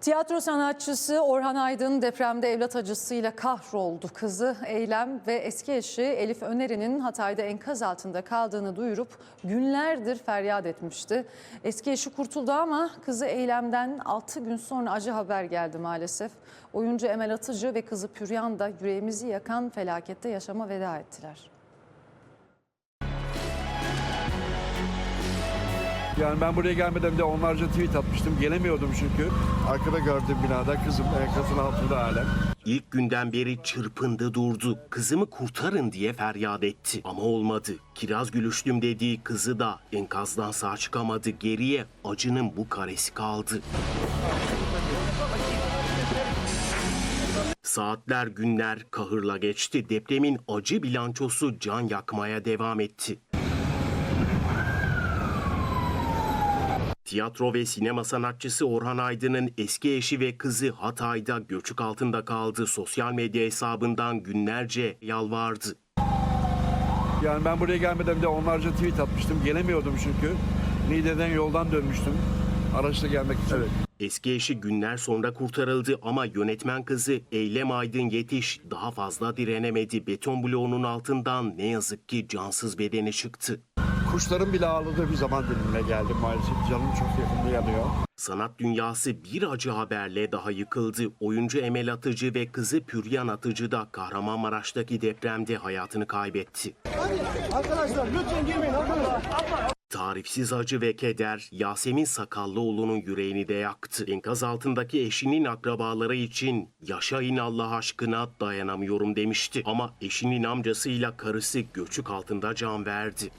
Tiyatro sanatçısı Orhan Aydın depremde evlat acısıyla kahroldu. Kızı Eylem ve eski eşi Elif Öneri'nin Hatay'da enkaz altında kaldığını duyurup günlerdir feryat etmişti. Eski eşi kurtuldu ama kızı Eylem'den 6 gün sonra acı haber geldi maalesef. Oyuncu Emel Atıcı ve kızı Püryan da yüreğimizi yakan felakette yaşama veda ettiler. Yani ben buraya gelmeden de onlarca tweet atmıştım. Gelemiyordum çünkü. Arkada gördüğüm binada kızım enkazın altında halen. İlk günden beri çırpındı durdu. Kızımı kurtarın diye feryat etti. Ama olmadı. Kiraz gülüştüm dediği kızı da enkazdan sağ çıkamadı. Geriye acının bu karesi kaldı. Saatler günler kahırla geçti. Depremin acı bilançosu can yakmaya devam etti. Tiyatro ve sinema sanatçısı Orhan Aydın'ın eski eşi ve kızı Hatay'da göçük altında kaldı. Sosyal medya hesabından günlerce yalvardı. Yani ben buraya gelmeden de onlarca tweet atmıştım. Gelemiyordum çünkü. Niğde'den yoldan dönmüştüm. Araçla gelmek için. Evet. Eski eşi günler sonra kurtarıldı ama yönetmen kızı Eylem Aydın Yetiş daha fazla direnemedi. Beton bloğunun altından ne yazık ki cansız bedeni çıktı. Kuşların bile ağladığı bir zaman dilimine geldim maalesef. Canım çok yakında yanıyor. Sanat dünyası bir acı haberle daha yıkıldı. Oyuncu Emel Atıcı ve kızı Püryan Atıcı da Kahramanmaraş'taki depremde hayatını kaybetti. Arkadaşlar lütfen girmeyin arkadaşlar. Tarifsiz acı ve keder Yasemin Sakallıoğlu'nun yüreğini de yaktı. Enkaz altındaki eşinin akrabaları için yaşayın Allah aşkına dayanamıyorum demişti. Ama eşinin amcasıyla karısı göçük altında can verdi.